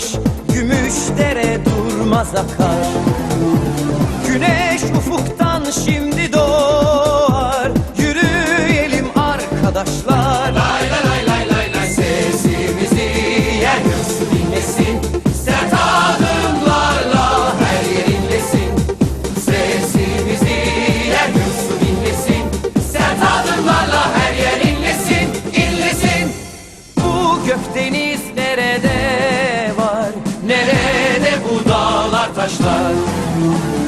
kış Gümüş dere durmaz akar. Güneş ufuktan şimdi doğar Yürüyelim arkadaşlar. Sesimizi yer göğsü dinlesin. Sert adımlarla her yer inlesin. Sesimizi yer göğsü dinlesin. Sert adımlarla her yer inlesin, inlesin. Bu gökdeniz nerede afastar.